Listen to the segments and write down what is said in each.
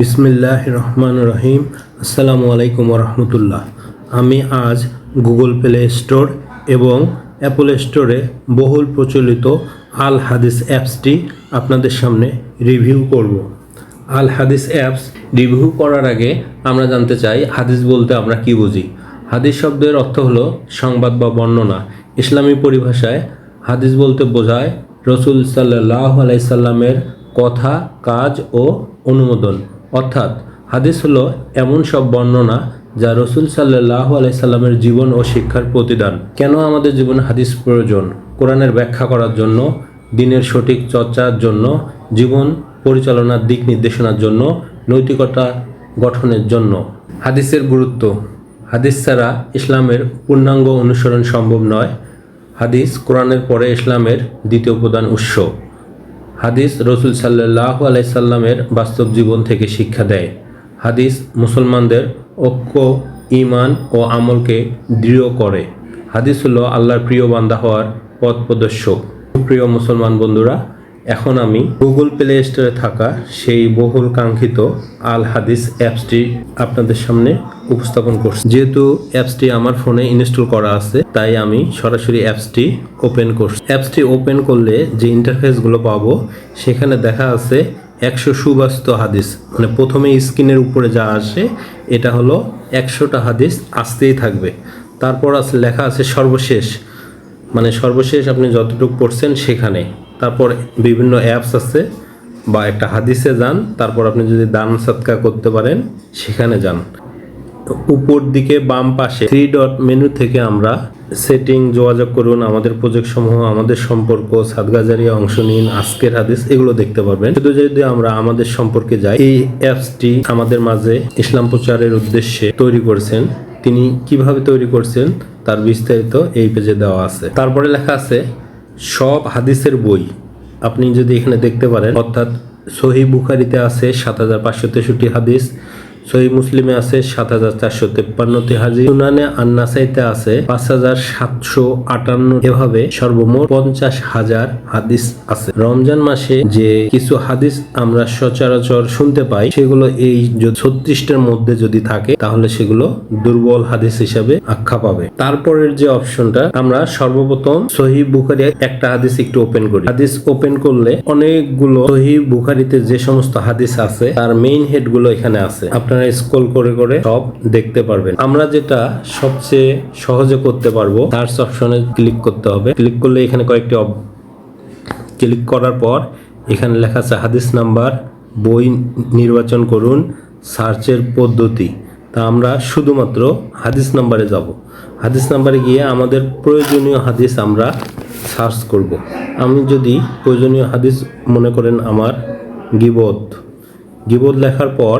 বিসমিল্লাহ রহমান রহিম। আসসালামু আলাইকুম রহমতুল্লাহ। আমি আজ গুগল প্লে স্টোর এবং অ্যাপল স্টোরে বহুল প্রচলিত আল হাদিস অ্যাপসটি আপনাদের সামনে রিভিউ করব। আল হাদিস অ্যাপস রিভিউ করার আগে আমরা জানতে চাই, হাদিস বলতে আমরা কি বুঝি? হাদিস শব্দের অর্থ হলো সংবাদ বা বর্ণনা। ইসলামী পরিভাষায় হাদিস বলতে বোঝায় রসুল সাল্লাহ আলাইসাল্লামের কথা, কাজ ও অনুমোদন। অর্থাৎ হাদিস হলো এমন সব বর্ণনা যা রসুল সাল্লাহ আলাইসাল্লামের জীবন ও শিক্ষার প্রতিদান। কেন আমাদের জীবনে হাদিস প্রয়োজন? কোরআনের ব্যাখ্যা করার জন্য, দিনের সঠিক চর্চার জন্য, জীবন পরিচালনার দিক নির্দেশনার জন্য, নৈতিকতা গঠনের জন্য। হাদিসের গুরুত্ব। হাদিস ছাড়া ইসলামের পূর্ণাঙ্গ অনুসরণ সম্ভব নয়। হাদিস কোরআনের পরে ইসলামের দ্বিতীয় প্রধান উৎস। হাদিস রসুল সাল্লাহ আলাইসাল্লামের বাস্তব জীবন থেকে শিক্ষা দেয়। হাদিস মুসলমানদের ঐক্য ইমান ও আমলকে দৃঢ় করে। হাদিস হলো আল্লাহর প্রিয় বান্দা হওয়ার পথ প্রদর্শক। প্রিয় মুসলমান বন্ধুরা, এখন আমি গুগল প্লে স্টোরে থাকা সেই বহুল কাঙ্ক্ষিত আল হাদিস অ্যাপসটি আপনাদের সামনে উপস্থাপন করছি। যেহেতু অ্যাপসটি আমার ফোনে ইনস্টল করা আছে, তাই আমি সরাসরি অ্যাপসটি ওপেন করছি। অ্যাপসটি ওপেন করলে যে ইন্টারফেসগুলো পাবো, সেখানে দেখা আছে একশো সুবাস্ত হাদিস। মানে প্রথমে স্ক্রিনের উপরে যা আসে, এটা হলো একশোটা হাদিস আসতেই থাকবে। তারপর আছে, লেখা আছে সর্বশেষ। মানে সর্বশেষ আপনি যতটুকু পড়ছেন সেখানে। তারপর বিভিন্ন অ্যাপস আছে, বা একটা হাদিসে যান, তারপর আপনি যদি দান সৎকার করতে পারেন, সেখানে যান। উপর দিকে বাম পাশে থ্রি ডট মেনু থেকে আমরা সেটিং যোগাযোগ করুন, আমাদের প্রজেক্ট সমূহ, আমাদের সম্পর্ক সাদগাজারিয়া অংশ নিন, আজকের হাদিস, এগুলো দেখতে পারবেন। শুধু যদি আমরা আমাদের সম্পর্কে যাই, এই অ্যাপসটি আমাদের মাঝে ইসলাম প্রচারের উদ্দেশ্যে তৈরি করেছেন। তিনি কীভাবে তৈরি করছেন, তার বিস্তারিত এই পেজে দেওয়া আছে। তারপরে লেখা আছে, সব হাদিসের বই। আপনি যদি এখানে দেখতে পারেন, অর্থাৎ সহি বুখারিতে আছে সাত হাজার পাঁচশো তেষট্টি হাদিস সহি মুসলিমে আছে সাত হাজার চারশো তেপ্পান্নটি হাদিস সুনানে আন্নাসাইতে আছে পাঁচ হাজার সাতশো আটান্ন। এভাবে সর্বমোট পঞ্চাশ হাজার হাদিস আছে। রমজান মাসে যে কিছু হাদিস আমরা সচরাচর শুনতে পাই, সেগুলো এই ছত্রিশটার মধ্যে যদি থাকে, তাহলে সেগুলো দুর্বল হাদিস হিসাবে আখ্যা পাবে। তারপরের যে অপশনটা, আমরা সর্বপ্রথম সহি বুখারি একটা হাদিস একটু ওপেন করি। হাদিস ওপেন করলে অনেকগুলো সহি বুখারিতে যে সমস্ত হাদিস আছে, তার মেইন হেডগুলো এখানে আছে। আপনারা স্ক্রল করে করে সব দেখতে পারবেন। আমরা যেটা সবচেয়ে সহজে করতে পারব সার্চ অপশনে ক্লিক করতে হবে। ক্লিক করলে এখানে কয়েকটি ক্লিক করার পর এখানে লেখা আছে হাদিস নাম্বার, বই নির্বাচন করুন সার্চের পদ্ধতি। তা আমরা শুধুমাত্র হাদিস নাম্বারে যাব। হাদিস নাম্বারে গিয়ে আমাদের প্রয়োজনীয় হাদিস আমরা সার্চ করব। আমি যদি প্রয়োজনীয় হাদিস মনে করেন আমার গিবত। গিবত লেখার পর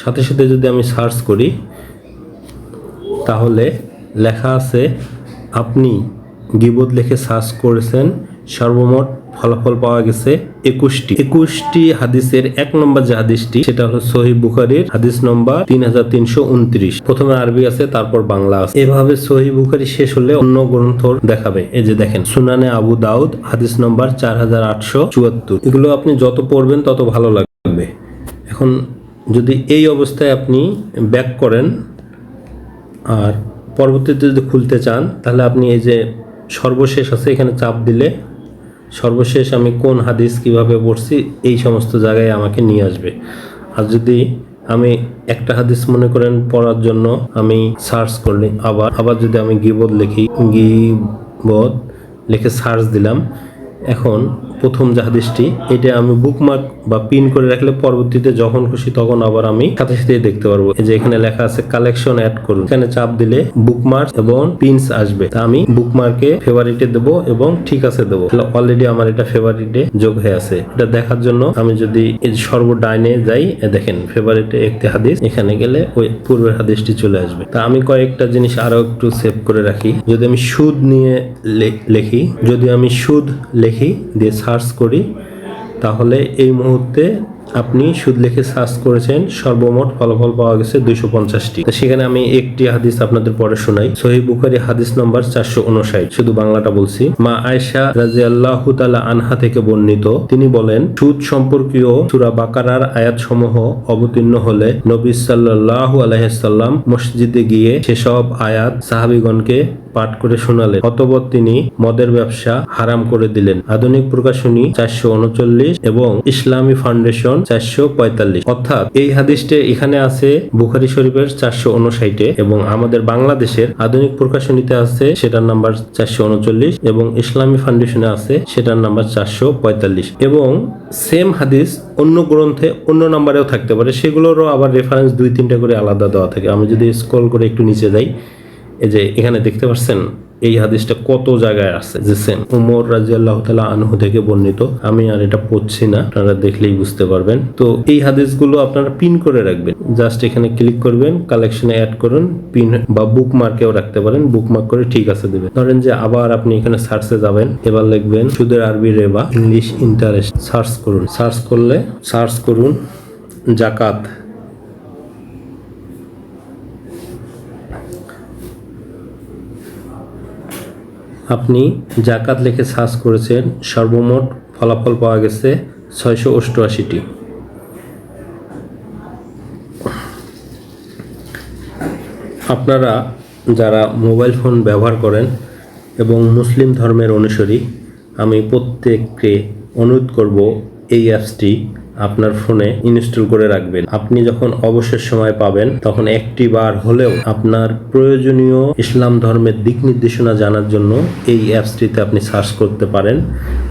সাথে সাথে যদি আমি সার্চ করি, তাহলে লেখা আছে, আপনি গিবত লিখে সার্চ করেছেন, সর্বমোট ফলাফল পাওয়া গেছে একুশটি। একুশটি হাদিসের এক নম্বর যে হাদিসটি, সেটা হলো সহি বুখারির হাদিস নম্বর তিন হাজার তিনশো উনত্রিশ। প্রথমে আরবি আছে, তারপর বাংলা আছে। এভাবে সহি বুখারি শেষ হলে অন্য গ্রন্থ দেখাবে। এই যে দেখেন, সুনানে আবু দাউদ, হাদিস নম্বর চার হাজার আটশো চুয়াত্তর। এগুলো আপনি যত পড়বেন, তত ভালো লাগবে। এখন যদি এই অবস্থায় আপনি ব্যাক করেন আর পরবর্তীতে যদি খুলতে চান, তাহলে আপনি এই যে সর্বশেষ আছে, এখানে চাপ দিলে সর্বশেষ আমি কোন হাদিস কীভাবে পড়ছি, এই সমস্ত জায়গায় আমাকে নিয়ে আসবে। আর যদি আমি একটা হাদিস মনে করেন পড়ার জন্য আমি সার্চ করলি, আবার আবার যদি আমি গিবদ লিখি গিবদ লিখে সার্চ দিলাম এখন প্রথম যে হাদিসটি, এটা আমি বুকমার্ক বা পিন করে রাখলে পরবর্তীতে যখন খুশি তখন আবার আমি সাথে সাথে দেখতে পারব। যে এখানে লেখা আছে কালেকশন অ্যাড করুন। এখানে চাপ দিলে বুকমার্ক এবং পিনস আসবে। তা আমি বুকমার্কে ফেভারিটে দেবো এবং ঠিক আছে দেবো। অলরেডি আমার এটা ফেভারিটে যোগ হয়ে আছে। এটা দেখার জন্য আমি যদি সর্ব ডাইনে যাই দেখেন ফেভারিটে একটি হাদিস, এখানে গেলে ওই পূর্বের হাদিসটি চলে আসবে। তা আমি কয়েকটা জিনিস আরও একটু সেভ করে রাখি। যদি আমি সুদ নিয়ে লিখি, যদি আমি সুদ লিখি দিয়ে সার্চ করি। তাহলে এই মুহূর্তে আপনি সুদ লিখে সার্চ করেছেন, সর্বমোট ফলাফল পাওয়া গেছে দুইশো পঞ্চাশটি। সেখানে আমি একটি হাদিস আপনাদের পরে শোনাই। সহি বুখারি হাদিস নম্বর চারশো উনষাট। শুধু বাংলাটা বলছি। মা আয়সা রাজি আল্লাহ আনহা থেকে বর্ণিত, তিনি বলেন, সুদ সম্পর্কীয় সুরা বাকারার আয়াত সমূহ অবতীর্ণ হলে নবী সাল্লাল্লাহু আলাইসাল্লাম মসজিদে গিয়ে সেসব আয়াত সাহাবিগণকে পাঠ করে শোনালেন। অতপর তিনি মদের ব্যবসা হারাম করে দিলেন। আধুনিক প্রকাশনী চারশো উনচল্লিশ এবং ইসলামী ফাউন্ডেশন চারশো পঁয়তাল্লিশ। অর্থাৎ এই হাদিসটি এখানে আছে বুখারি শরীফের চারশো উনষাটে এবং আমাদের বাংলাদেশের আধুনিক প্রকাশনীতে আছে সেটার নাম্বার চারশো উনচল্লিশ এবং ইসলামী ফাউন্ডেশনে আছে সেটার নাম্বার চারশো পঁয়তাল্লিশ। এবং সেম হাদিস অন্য গ্রন্থে অন্য নাম্বারেও থাকতে পারে, সেগুলোরও আবার রেফারেন্স দুই তিনটা করে আলাদা দেওয়া থাকে। আমি যদি স্ক্রল করে একটু নিচে যাই, এই যে এখানে দেখতে পাচ্ছেন এই হাদিসটা কত জায়গায় আছে যে সেম উমর রাজি আল্লাহ আনহু থেকে বর্ণিত। আমি আর এটা পড়ছি না, আপনারা দেখলেই বুঝতে পারবেন। তো এই হাদিসগুলো আপনারা পিন করে রাখবেন। জাস্ট এখানে ক্লিক করবেন কালেকশনে অ্যাড করুন পিন বা বুক মার্কেও রাখতে পারেন। বুক মার্ক করে ঠিক আছে দেবেন। ধরেন যে আবার আপনি এখানে সার্চে যাবেন, এবার লিখবেন সুদের আরবি রেবা ইংলিশ ইন্টারেস্ট সার্চ করুন। সার্চ করলে সার্চ করুন, জাকাত। আপনি জাকাত লেখে সার্চ করেছেন, সর্বমোট ফলাফল পাওয়া গেছে ছয়শো অষ্টআশিটি। আপনারা যারা মোবাইল ফোন ব্যবহার করেন এবং মুসলিম ধর্মের অনুসারী, আমি প্রত্যেককে অনুরোধ করব এই অ্যাপসটি আপনার ফোনে ইনস্টল করে রাখবেন। আপনি যখন অবসর সময় পাবেন, তখন একটি বার হলেও আপনার প্রয়োজনীয় ইসলাম ধর্মের দিক নির্দেশনা জানার জন্য এই অ্যাপসটিতে আপনি সার্চ করতে পারেন।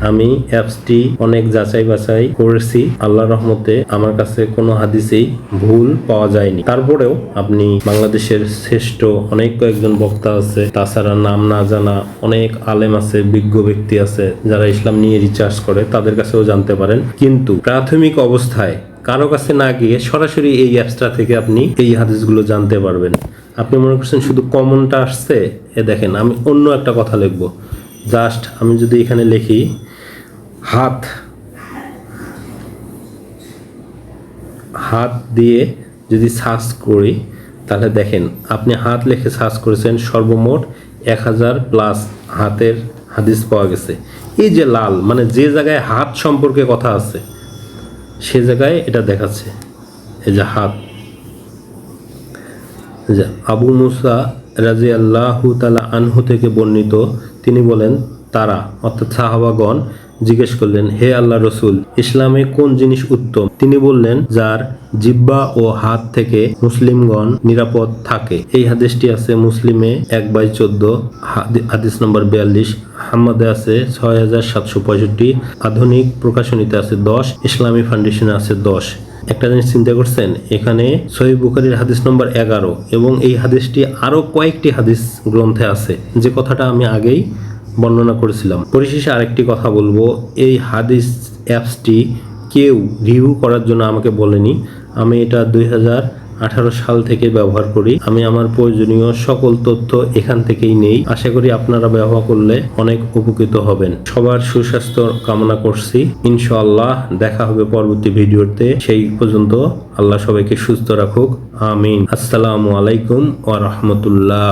আমি অ্যাপসটি অনেক যাচাই বাছাই করেছি। আল্লাহ রহমতে আমার কাছে কোনো হাদিসেই ভুল পাওয়া যায়নি। তারপরেও আপনি বাংলাদেশের শ্রেষ্ঠ অনেক কয়েকজন বক্তা আছে। তাছাড়া নাম না জানা অনেক আলেম আছে, বিজ্ঞ ব্যক্তি আছে, যারা ইসলাম নিয়ে রিচার্জ করে, তাদের কাছেও জানতে পারেন। কিন্তু প্রাথমিক অবস্থায়। কারও কাছে না গিয়ে সরাসরি এই অ্যাপসটা থেকে আপনি এই হাদিসগুলো জানতে পারবেন। আপনি মনে করছেন শুধু কমনটা আসছে? এ দেখেন, আমি অন্য একটা কথা লিখব। জাস্ট আমি যদি এখানে লিখি, হাত হাত দিয়ে যদি সার্চ করি, তাহলে দেখেন, আপনি হাত লিখে সার্চ করেছেন, সর্বমোট এক হাজার প্লাস হাতের হাদিস পাওয়া গেছে। এই যে লাল মানে যে জায়গায় হাত সম্পর্কে কথা আছে সে জায়গায় এটা দেখাচ্ছে। এই যে হাত। আবু মুসা রাজি আল্লাহ তালা আনহু থেকে বর্ণিত, তিনি বলেন, তারা, অর্থাৎ সাহাবাগণ জিজ্ঞেস করলেন, হে আল্লাহ রসুল, ইসলামে কোন জিনিস উত্তম? তিনি বললেন, যার জিব্বা ও হাত থেকে মুসলিমগণ নিরাপদ থাকে। এই হাদিসটি আছে মুসলিমে এক বাই চোদ্দ হাদিস নম্বর বিয়াল্লিশ, হাম্মাদে আছে ছয় হাজার সাতশো পঁয়ষট্টি, আধুনিক প্রকাশনীতে আছে দশ, ইসলামী ফাউন্ডেশনে আছে দশ। একটা জিনিস চিন্তা করছেন, এখানে সহি বুখারির হাদিস নম্বর এগারো এবং এই হাদিসটি আরও কয়েকটি হাদিস গ্রন্থে আছে। যে কথাটা আমি আগেই বর্ণনা করেছিলাম। পরিশেষে আরেকটি কথা বলব। এই হাদিস অ্যাপসটি কেউ রিভিউ করার জন্য আমাকে বলেনি। আমি এটা দুই আঠারো সাল থেকে ব্যবহার করি। আমি আমার প্রয়োজনীয় সকল তথ্য এখান থেকেই নেই। আশা করি আপনারা ব্যবহার করলে অনেক উপকৃত হবেন। সবার সুস্বাস্থ্য কামনা করছি। ইনশাআল্লাহ দেখা হবে পরবর্তী ভিডিওতে। সেই পর্যন্ত আল্লাহ সবাইকে সুস্থ রাখুক। আমিন। আসসালামু আলাইকুম ওয়া রাহমাতুল্লাহ।